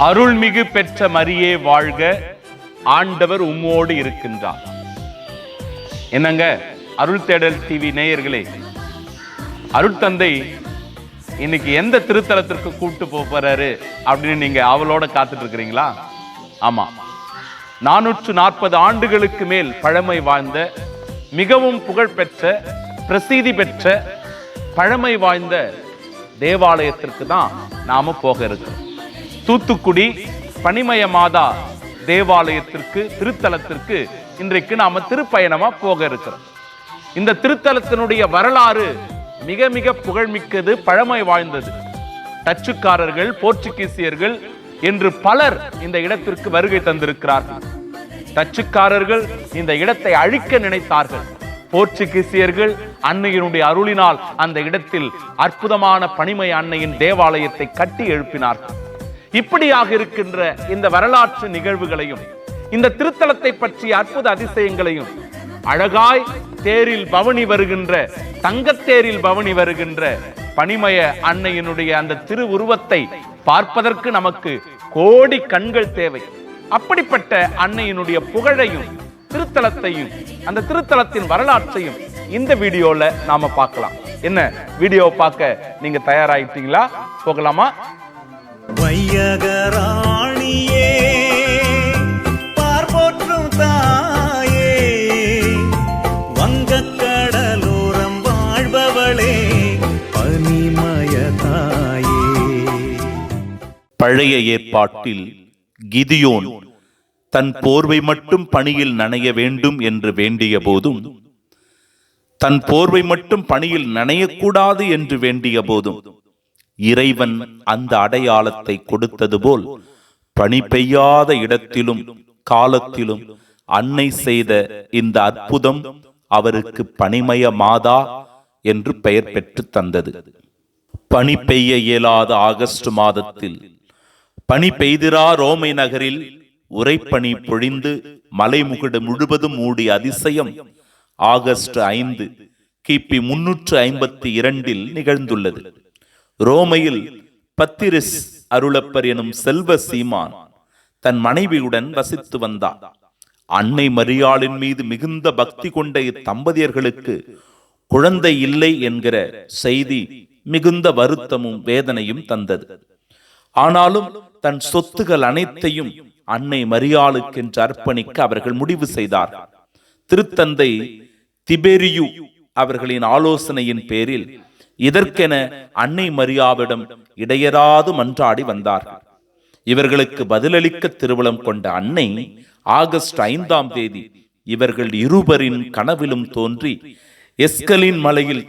அருள்மிகு பெற்ற மரியே வாழ்க ஆண்டவர் உம்மோடு இருக்கின்றார். என்னங்க? அருள் தேடல் டிவி நேயர்களே அருட்தந்தை இன்னைக்கு எந்த திருத்தலத்திற்கு கூப்பிட்டு போறாரு அப்படின்னு நீங்க அவளோட காத்துட்டு இருக்கிறீங்களா ஆமா. நானூற்று நாற்பது ஆண்டுகளுக்கு மேல் பழமை வாழ்ந்த மிகவும் புகழ்பெற்ற பிரசித்தி பெற்ற பழமை வாய்ந்த தேவாலயத்திற்கு தான் நாம போக இருக்கிறோம். தூத்துக்குடி பனிமய மாதா தேவாலயத்திற்கு திருத்தலத்திற்கு இன்றைக்கு நாம திருப்பயணமா போக இருக்கிறோம். இந்த திருத்தலத்தினுடைய வரலாறு மிக மிக புகழ்மிக்கது பழமை வாழ்ந்தது டச்சுக்காரர்கள் போர்ச்சுகீசியர்கள் என்று பலர் இந்த இடத்திற்கு வருகை தந்திருக்கிறார்கள். டச்சுக்காரர்கள் இந்த இடத்தை அழிக்க நினைத்தார்கள். போர்ச்சுகீசியர்கள் அன்னையினுடைய அருளினால் அந்த இடத்தில் அற்புதமான பனிமை அன்னையின் தேவாலயத்தை கட்டி எழுப்பினார்கள். இப்படியாக இருக்கின்ற இந்த வரலாற்று நிகழ்வுகளையும் இந்த திருத்தலத்தை பற்றிய அற்புத அதிசயங்களையும் அழகாய் தேரில் பவனி வருகின்ற தங்கத்தேரில் பவனி வருகின்ற பனிமய அன்னையினுடைய அந்த திருவுருவத்தை பார்ப்பதற்கு நமக்கு கோடி கண்கள் தேவை. அப்படிப்பட்ட அன்னையினுடைய புகழையும் திருத்தலத்தையும் அந்த திருத்தலத்தின் வரலாற்றையும் இந்த வீடியோல நாம பார்க்கலாம். என்ன? வீடியோ பார்க்க நீங்க தயாராயிட்டீங்களா? போகலாமா? வையகராணியே பார்போற்றும் தாயே வங்கக்கடலோரம் வாழ்பவளே பனிமய தாயே. பழைய ஏற்பாட்டில் கிதியோன் தன் போர்வை மட்டும் பணியில் நனைய வேண்டும் என்று வேண்டிய போதும் தன் போர்வை மட்டும் பணியில் நனையக்கூடாது என்று வேண்டிய போதும் இறைவன் அந்த அடையாளத்தை கொடுத்தது போல் பனி பெய்யாத இடத்திலும் காலத்திலும் அன்னை செய்த இந்த அற்புதம் அவருக்கு பனிமய மாதா என்று பெயர் பெற்று தந்தது. பனி பெய்ய இயலாத ஆகஸ்ட் மாதத்தில் பனி பெய்திரா ரோமை நகரில் உரைப்பனி பொழிந்து மலைமுகடு முழுவதும் மூடிய அதிசயம் ஆகஸ்ட் ஐந்து கிபி முன்னூற்று ஐம்பத்தி இரண்டில் நிகழ்ந்துள்ளது. ரோமையில் பத்திரிஸ் அருளப்பர் எனும் செல்வ சீமான் தன் மனைவியுடன் வசித்து வந்தார். அன்னை மரியாளின் மீது மிகுந்த பக்தி கொண்ட இத்தம்பதியர்களுக்கு குழந்தை இல்லை என்கிற செய்தி மிகுந்த வருத்தமும் வேதனையும் தந்தது. ஆனாலும் தன் சொத்துகள் அனைத்தையும் அன்னை மரியாளுக்கென்று அர்ப்பணிக்க அவர்கள் முடிவு செய்தார்கள். திருத்தந்தை திபெரியு அவர்களின் ஆலோசனையின் பேரில் இதற்கென அன்னை மரியாவிடம் இடையராது மன்றாடி வந்தார்கள். இவர்களுக்கு பதிலளிக்க திருவுளம் கொண்ட அன்னை ஆகஸ்ட் ஐந்தாம் தேதி இவர்கள் இருவரின் கனவிலும் தோன்றி எஸ்கலின் மலையில்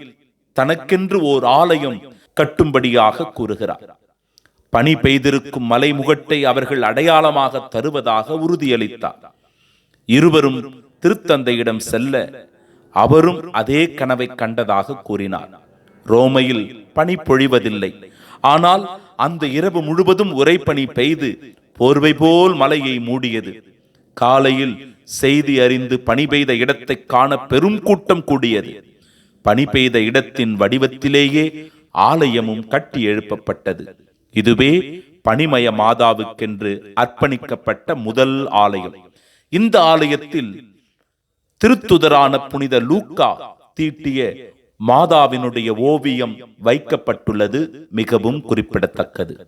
தனக்கென்று ஓர் ஆலயம் கட்டும்படியாக கூறுகிறார். பனி பெய்திருக்கும் மலைமுகட்டை அவர்கள் அடையாளமாக தருவதாக உறுதியளித்தார். இருவரும் திருத்தந்தையிடம் செல்ல அவரும் அதே கனவை கண்டதாக கூறினார். ரோமையில் பனி பொழிவதில்லை. ஆனால் அந்த இரவு முழுவதும் உரைப்பனி பெய்து போர்வை போல் மலையை மூடியது. காலையில் செய்தி அறிந்து பனி பெய்த இடத்தை காண பெரும் கூட்டம் கூடியது. பனி பெய்த இடத்தின் வடிவத்திலேயே ஆலயமும் கட்டி எழுப்பப்பட்டது. இதுவே பனிமய மாதாவுக்கென்று அர்ப்பணிக்கப்பட்ட முதல் ஆலயம். இந்த ஆலயத்தில் திருத்துதரான புனித லூக்கா தீட்டிய மாதாவினுடைய ஓவியம் வைக்கப்பட்டுள்ளது மிகவும் குறிப்பிடத்தக்கது.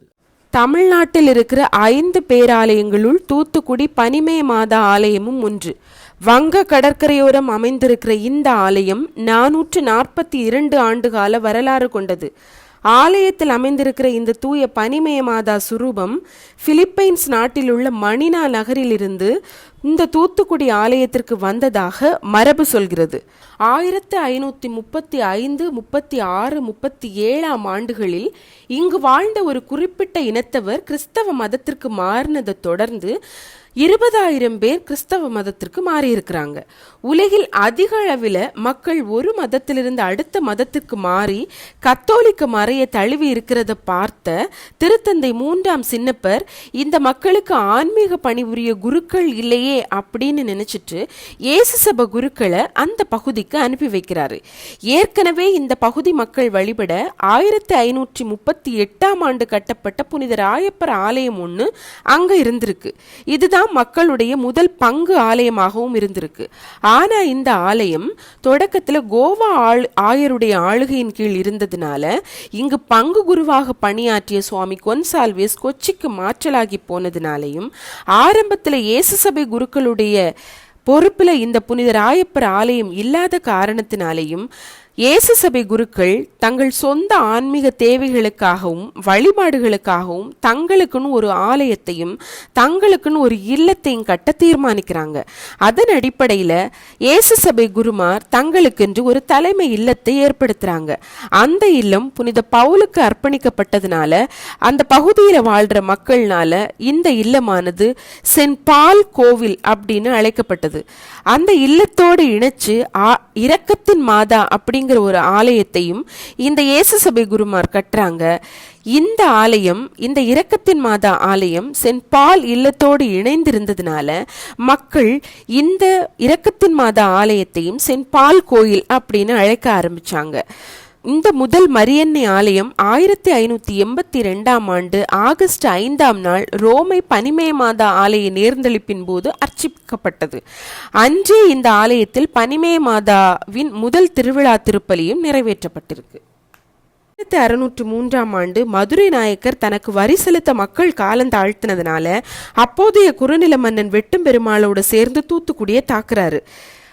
தமிழ்நாட்டில் இருக்கிற ஐந்து பேராலயங்களுள் தூத்துக்குடி பனிமய மாதா ஆலயமும் ஒன்று. வங்க கடற்கரையோரம் அமைந்திருக்கிற இந்த ஆலயம் நானூற்று நாற்பத்தி இரண்டு ஆண்டுகால வரலாறு கொண்டது. ஆலயத்தில் அமைந்திருக்கிற இந்த தூய பனிமய மாதா சுரூபம் பிலிப்பைன்ஸ் நாட்டில் உள்ள மணினா நகரிலிருந்து இந்த தூத்துக்குடி ஆலயத்திற்கு வந்ததாக மரபு சொல்கிறது. ஆயிரத்து ஐநூத்தி முப்பத்தி ஐந்து முப்பத்தி ஆறு முப்பத்தி ஏழாம் ஆண்டுகளில் இங்கு வாழ்ந்த ஒரு குறிப்பிட்ட இனத்தவர் கிறிஸ்தவ மதத்திற்கு மாறினதை தொடர்ந்து இருபதாயிரம் பேர் கிறிஸ்தவ மதத்திற்கு மாறி இருக்கிறாங்க உலகில் அதிக அளவில் மக்கள் ஒரு மதத்திலிருந்து அடுத்த மதத்திற்கு மாறி கத்தோலிக்க மறையை தழுவி இருக்கிறத பார்த்த திருத்தந்தை மூன்றாம் சின்னப்பர் இந்த மக்களுக்கு ஆன்மீக பணிபுரிய குருக்கள் இல்லையே அப்படின்னு நினைச்சிட்டு இயேசு சப குருக்களை அந்த பகுதிக்கு அனுப்பி வைக்கிறாரு. ஏற்கனவே இந்த பகுதி மக்கள் வழிபட ஆயிரத்தி ஐநூற்றி முப்பத்தி எட்டாம் ஆண்டு கட்டப்பட்ட புனித ராயப்பர் ஆலயம் ஒன்று அங்க இருந்திருக்கு. இதுதான் மக்களுடைய முதல் பங்கு ஆலயமாகவும் இருந்திருக்கு. ஆனா இந்த ஆலயம் தொடக்கத்துல கோவா ஆள் ஆயருடைய ஆளுகையின் கீழ் இருந்ததுனால இங்கு பங்கு குருவாக பணியாற்றிய சுவாமி கொன்சால்வேஸ் கொச்சிக்கு மாற்றலாகி போனதுனாலையும் ஆரம்பத்தில் இயேசு சபை குருக்களுடைய பொறுப்பில் இந்த புனித ராயப்பர் ஆலயம் இல்லாத காரணத்தினாலேயும் இயேசு சபை குருக்கள் தங்கள் சொந்த ஆன்மீக தேவைகளுக்காகவும் வழிபாடுகளுக்காகவும் தங்களுக்குன்னு ஒரு ஆலயத்தையும் தங்களுக்குன்னு ஒரு இல்லத்தையும் கட்ட தீர்மானிக்கிறாங்க. அதன் அடிப்படையில் இயேசு சபை குருமார் தங்களுக்கென்று ஒரு தலைமை இல்லத்தை ஏற்படுத்துறாங்க. அந்த இல்லம் புனித பவுலுக்கு அர்ப்பணிக்கப்பட்டதுனால அந்த பகுதியில் வாழ்ற மக்கள்னால இந்த இல்லமானது சென்ட் பால் கோவில் அப்படின்னு அழைக்கப்பட்டது. அந்த இல்லத்தோடு இணைச்சு இரக்கத்தின் மாதா அப்படிங்கிற ஒரு ஆலயத்தையும் இந்த இயேசு சபை குருமார் கட்டுறாங்க. இந்த ஆலயம் இந்த இரக்கத்தின் மாதா ஆலயம் சென்ட் பால் இல்லத்தோடு இணைந்திருந்ததுனால மக்கள் இந்த இரக்கத்தின் மாதா ஆலயத்தையும் சென்ட் பால் கோயில் அப்படின்னு அழைக்க ஆரம்பிச்சாங்க. இந்த முதல் மரியன்னை ஆலயம் ஆயிரத்தி ஐநூத்தி எண்பத்தி ரெண்டாம் ஆண்டு ஆகஸ்ட் ஐந்தாம் நாள் ரோமை பனிமய மாதா ஆலய நேர்ந்தளிப்பின் போது அர்ச்சிக்கப்பட்டது. அன்றே இந்த ஆலயத்தில் பனிமய மாதாவின் முதல் திருவிழா திருப்பலியும் நிறைவேற்றப்பட்டிருக்கு. ஆயிரத்தி அறுநூற்று மூன்றாம் ஆண்டு மதுரை நாயக்கர் தனக்கு வரி செலுத்த மக்கள் காலந்தாழ்த்தினதுனால அப்போதைய குறுநில மன்னன் வெட்டும் பெருமாளோட சேர்ந்து தூத்துக்குடியை தாக்குறாரு.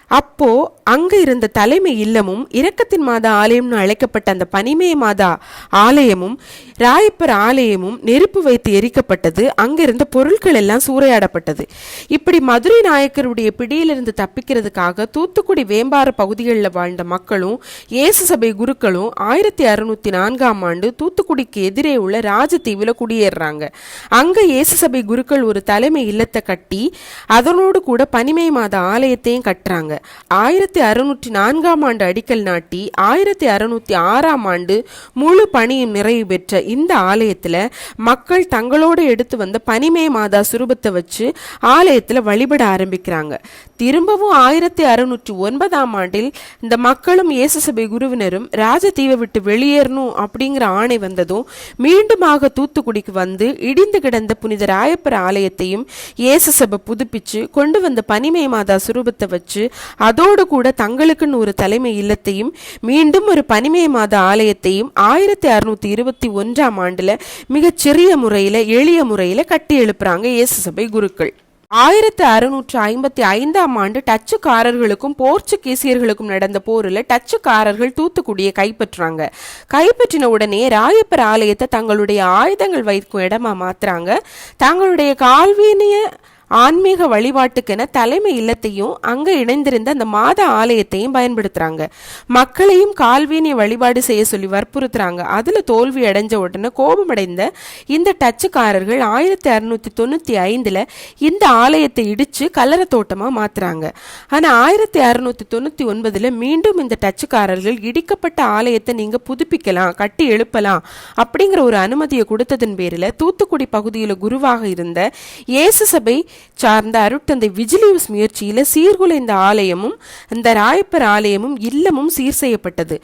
அப்போ அங்க இருந்த தலைமை இல்லமும் இரக்கத்தின் மாதா ஆலயம்னு அழைக்கப்பட்ட அந்த பனிமய மாதா ஆலயமும் ராயப்பர் ஆலயமும் நெருப்பு வைத்து எரிக்கப்பட்டது. அங்கிருந்த பொருட்கள் எல்லாம் சூறையாடப்பட்டது. இப்படி மதுரை நாயக்கருடைய பிடியிலிருந்து தப்பிக்கிறதுக்காக தூத்துக்குடி வேம்பாறு பகுதிகளில் வாழ்ந்த மக்களும் இயேசு சபை குருக்களும் ஆயிரத்தி அறுநூத்தி நான்காம் ஆண்டு தூத்துக்குடிக்கு எதிரே உள்ள ராஜதீவில் குடியேறுறாங்க. அங்க இயேசு சபை குருக்கள் ஒரு தலைமை இல்லத்தை கட்டி அதனோடு கூட பனிமை மாத ஆலயத்தையும் கட்டுறாங்க. ஆயிரத்தி அறுநூற்றி நான்காம் ஆண்டு அடிக்கல் நாட்டி ஆயிரத்தி அறுநூத்தி ஆறாம் ஆண்டு முழு பணியும் நிறைவு பெற்ற இந்த ஆலயத்துல மக்கள் தங்களோடு எடுத்து வந்த பனிமே மாதா சுரூபத்தை வச்சு ஆலயத்துல வழிபட ஆரம்பிக்கிறாங்க. திரும்பவும் ஆயிரத்தி அறுநூற்றி ஒன்பதாம் ஆண்டில் இந்த மக்களும் இயேசு சபை குருவினரும் ராஜதீவை விட்டு வெளியேறணும் அப்படிங்கிற ஆணை வந்ததும் மீண்டுமாக தூத்துக்குடிக்கு வந்து இடிந்து கிடந்த புனித ராயப்பர் ஆலயத்தையும் இயேசு சபை புதுப்பிச்சு கொண்டு வந்த பனிமே மாதா சுரூபத்தை வச்சு அதோடு கூட தங்களுக்குன்னு ஒரு தலைமை இல்லத்தையும் மீண்டும் ஒரு பனிமே மாத ஆலயத்தையும் ஆயிரத்தி அறுநூத்தி இருபத்தி ஒன்றாம் ஆண்டுல மிகச் சிறிய முறையில எளிய முறையில கட்டி எழுப்புறாங்க இயேசு சபை குருக்கள். ஆயிரத்தி அறுநூற்று ஐம்பத்தி ஐந்தாம் ஆண்டு டச்சுக்காரர்களுக்கும் போர்ச்சுகீசியர்களுக்கும் நடந்த போரில் டச்சுக்காரர்கள் தூத்துக்குடியை கைப்பற்றுறாங்க. கைப்பற்றின உடனே ராயப்பர் ஆலயத்தை தங்களுடைய ஆயுதங்கள் வைக்கும் இடமா மாத்துறாங்க. தங்களுடைய கால்வீனிய ஆன்மீக வழிபாட்டுக்கென தலைமை இல்லத்தையும் அங்கே இணைந்திருந்த அந்த மாத ஆலயத்தையும் பயன்படுத்துறாங்க. மக்களையும் கால்வீனிய வழிபாடு செய்ய சொல்லி வற்புறுத்துறாங்க. அதுல தோல்வி அடைஞ்ச உடனே கோபமடைந்த இந்த டச்சுக்காரர்கள் ஆயிரத்தி அறுநூத்தி தொண்ணூத்தி ஐந்துல இந்த ஆலயத்தை இடிச்சு கல்லற தோட்டமா மாத்துறாங்க. ஆனா ஆயிரத்தி அறுநூத்தி தொண்ணூத்தி ஒன்பதுல மீண்டும் இந்த டச்சுக்காரர்கள் இடிக்கப்பட்ட ஆலயத்தை நீங்க புதுப்பிக்கலாம் கட்டி எழுப்பலாம் அப்படிங்கிற ஒரு அனுமதியை கொடுத்ததன் பேரில் தூத்துக்குடி பகுதியில் குருவாக இருந்த இயேசு சபை சார்ந்த அருட்தந்தை விஜிலியூஸ் முயற்சியில சீர்குலைந்த ஆலயமும் இந்த ராயப்பர் ஆலயமும் இல்லமும் சீர் செய்யப்பட்டது.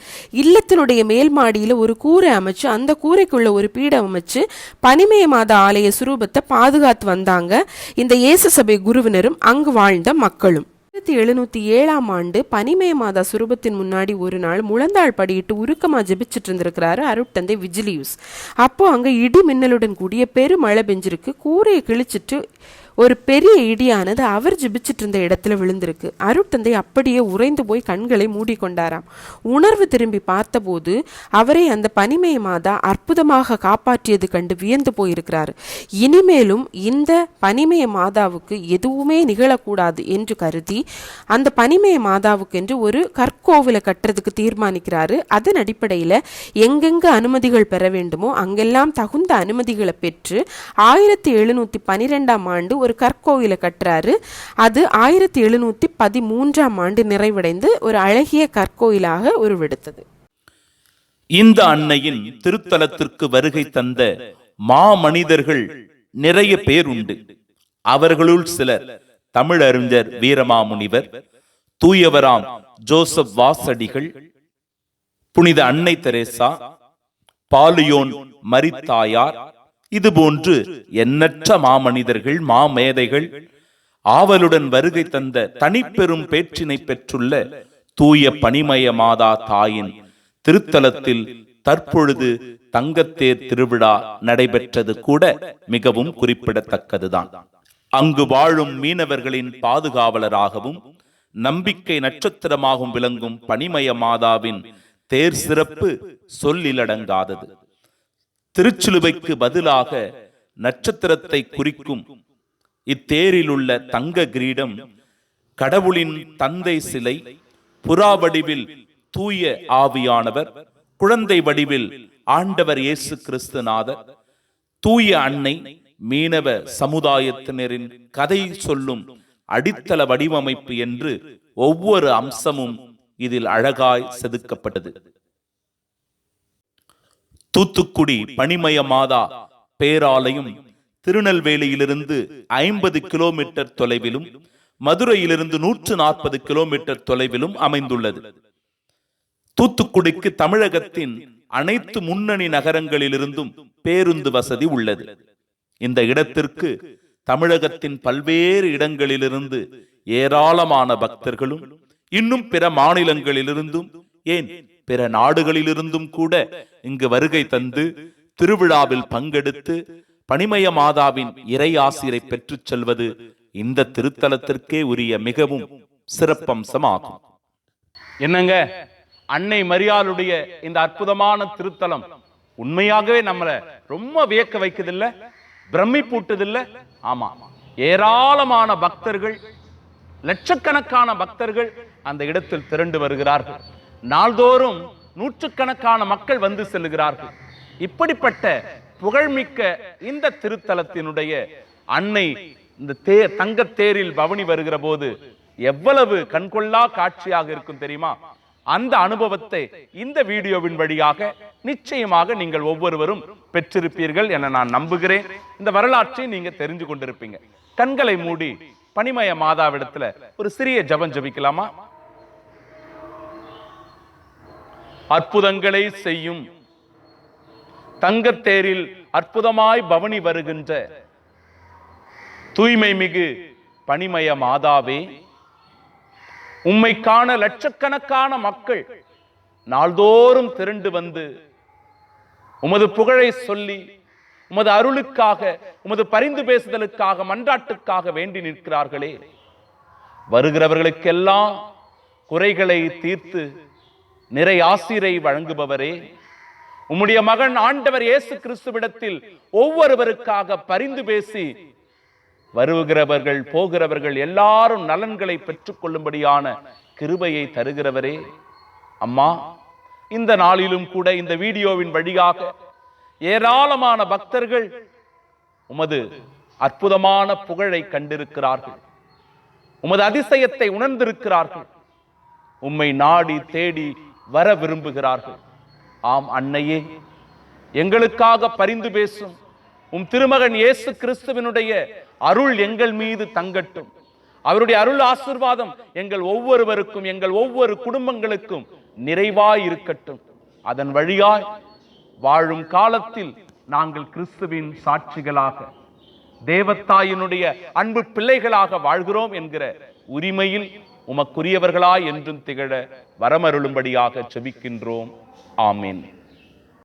இல்லத்தினுடைய மேல் மாடியில ஒரு கூரை அமைச்சு அந்த கூரைக்குள்ள ஒரு பீடம் அமைச்சு பனிமய மாத ஆலய சுரூபத்தை பாதுகாத்து வந்தாங்க. இந்த இயேசு சபை குருவினரும் அங்கு வாழ்ந்த மக்களும். ஆயிரத்தி எழுநூத்தி ஏழாம் ஆண்டு பனிமய மாதா சுரூபத்தின் முன்னாடி ஒரு நாள் முழந்தாள் படியிட்டு உருக்கமா ஜெபிச்சிட்டு இருந்திருக்கிறாரு அருட்தந்தை விஜிலியூஸ். அப்போ அங்க இடி மின்னலுடன் கூடிய பெருமழை பெஞ்சிருக்கு. கூரையை கிழிச்சிட்டு ஒரு பெரிய இடியானது அவர் ஜிபிச்சிட்டு இருந்த இடத்துல விழுந்திருக்கு. அருட்தந்தை அப்படியே உறைந்து போய் கண்களை மூடிக்கொண்டாராம். உணர்வு திரும்பி பார்த்தபோது அவரை அந்த பனிமய மாதா அற்புதமாக காப்பாற்றியது கண்டு வியந்து போயிருக்கிறார். இனிமேலும் இந்த பனிமய மாதாவுக்கு எதுவுமே நிகழக்கூடாது என்று கருதி அந்த பனிமய மாதாவுக்கென்று ஒரு கற்கோவிலை கட்டுறதுக்கு தீர்மானிக்கிறாரு. அதன் அடிப்படையில் எங்கெங்க அனுமதிகள் பெற வேண்டுமோ அங்கெல்லாம் தகுந்த அனுமதிகளை பெற்று ஆயிரத்தி எழுநூத்தி பனிரெண்டாம் ஆண்டு ஒரு கற்கோயிலை கட்டுறாரு. அது ஆயிரத்தி எழுநூற்றி பதிமூன்றாம் ஆண்டு நிறைவடைந்து ஒரு அழகிய கற்கோயிலாக உருவெடுத்தது. இந்த அன்னையின் திருத்தலத்திற்கு வருகை தந்த மாமனிதர்கள் நிறைய பேர் உண்டு அவர்களுள் சிலர் தமிழறிஞர் வீரமாமுனிவர் தூயவராம் ஜோசப் வாசடிகள் புனித அன்னை தெரேசா பாலியோன் மரித்தாயார் இதுபோன்று எண்ணற்ற மாமனிதர்கள் மாமேதைகள் ஆவலுடன் வருகை தந்த தனிப்பெரும் பேற்றினை பெற்றுள்ள தூய பனிமய மாதா தாயின் திருத்தலத்தில் தற்பொழுது தங்கத்தேர் திருவிழா நடைபெற்றது கூட மிகவும் குறிப்பிடத்தக்கதுதான். அங்கு வாழும் மீனவர்களின் பாதுகாவலராகவும் நம்பிக்கை நட்சத்திரமாகவும் விளங்கும் பனிமய மாதாவின் தேர் சிறப்பு சொல்லிலடங்காதது. திருச்சிலுவைக்கு பதிலாக நட்சத்திரத்தை குறிக்கும் இத்தேரில் உள்ள தங்க கிரீடம் கடவுளின் தந்தை சிலை புறா வடிவில் தூய ஆவியானவர் குழந்தை வடிவில் ஆண்டவர் இயேசு கிறிஸ்துநாதர் தூய அன்னை மீனவ சமுதாயத்தினரின் கதை சொல்லும் அடித்தள வடிவமைப்பு என்று ஒவ்வொரு அம்சமும் இதில் அழகாய் செதுக்கப்பட்டது. தூத்துக்குடி பனிமய மாதா பேராலயம் திருநெல்வேலியிலிருந்து ஐம்பது கிலோமீட்டர் தொலைவிலும் மதுரையிலிருந்து நூற்று நாற்பது கிலோமீட்டர் தொலைவிலும் அமைந்துள்ளது. தூத்துக்குடிக்கு தமிழகத்தின் அனைத்து முன்னணி நகரங்களிலிருந்தும் பேருந்து வசதி உள்ளது. இந்த இடத்திற்கு தமிழகத்தின் பல்வேறு இடங்களிலிருந்து ஏராளமான பக்தர்களும் இன்னும் பிற மாநிலங்களிலிருந்தும் ஏன் பிற நாடுகளிலிருந்தும் கூட இங்கு வருகை தந்து திருவிழாவில் பங்கெடுத்து பனிமய மாதாவின் இறை ஆசிரை பெற்றுச் செல்வது இந்த திருத்தலத்திற்கே உரிய மிகவும் சிறப்பம்சமாகும் என்னங்க? அன்னை மரியாளுடைய இந்த அற்புதமான திருத்தலம் உண்மையாகவே நம்மளை ரொம்ப வியக்க வைக்குதில்ல? பிரமிப்பூட்டுதில்ல? ஆமா. ஏராளமான பக்தர்கள் லட்சக்கணக்கான பக்தர்கள் அந்த இடத்தில் திரண்டு வருகிறார்கள். நாள்தோறும் நூற்றுக்கணக்கான மக்கள் வந்து செல்லுகிறார்கள். இப்படிப்பட்ட புகழ்மிக்க இந்த திருத்தலத்தினுடைய அன்னை இந்த தேர் தங்கத்தேரில் பவனி வருகிற போது எவ்வளவு கண்கொள்ளா காட்சியாக இருக்கும் தெரியுமா? அந்த அனுபவத்தை இந்த வீடியோவின் வழியாக நிச்சயமாக நீங்கள் ஒவ்வொருவரும் பெற்றிருப்பீர்கள் என நான் நம்புகிறேன். இந்த வரலாற்றை நீங்க தெரிஞ்சு கொண்டிருப்பீங்க. கண்களை மூடி பனிமய மாதாவிடத்துல ஒரு சிறிய ஜெபம் ஜெபிக்கலாமா? அற்புதங்களை செய்யும். தங்கத்தேரில் அற்புதமாய் பவனி வருகின்ற தூய்மை மிகு பனிமய மாதாவே உம்மை காண லட்சக்கணக்கான மக்கள் நாள்தோறும் திரண்டு வந்து உமது புகழை சொல்லி உமது அருளுக்காக உமது பரிந்து பேசுதலுக்காக மன்றாட்டுக்காக வேண்டி நிற்கிறார்களே. வருகிறவர்களுக்கெல்லாம் குறைகளை தீர்த்து நிறை ஆசிரை வழங்குபவரே. உம்முடைய மகன் ஆண்டவர் இயேசு கிறிஸ்துவிடத்தில் ஒவ்வொருவருக்காக பரிந்து பேசி வருகிறவர்கள் போகிறவர்கள் எல்லாரும் நலன்களை பெற்றுக்கொள்ளும்படியான கிருபையை தருகிறவரே. அம்மா இந்த நாளிலும் கூட இந்த வீடியோவின் வழியாக ஏராளமான பக்தர்கள் உமது அற்புதமான புகழை கண்டிருக்கிறார்கள். உமது அதிசயத்தை உணர்ந்திருக்கிறார்கள். உம்மை நாடி தேடி வர விரும்புகிறார்கள். ஆம் அன்னையே எங்களுக்காக பரிந்து பேசும் உம் திருமகன் இயேசு கிறிஸ்துவினுடைய அருள் எங்கள் மீது தங்கட்டும். அவருடைய அருள் ஆசிர்வாதம் எங்கள் ஒவ்வொருவருக்கும் எங்கள் ஒவ்வொரு குடும்பங்களுக்கும் நிறைவாய் இருக்கட்டும். அதன் வழியாய் வாழும் காலத்தில் நாங்கள் கிறிஸ்துவின் சாட்சிகளாக தேவத்தாயினுடைய அன்பு பிள்ளைகளாக வாழ்கிறோம் என்கிற உரிமையில் உமக்குரியவர்களாய் என்றும் திகழ வரமருளும்படியாக செபிக்கின்றோம். ஆமீன்.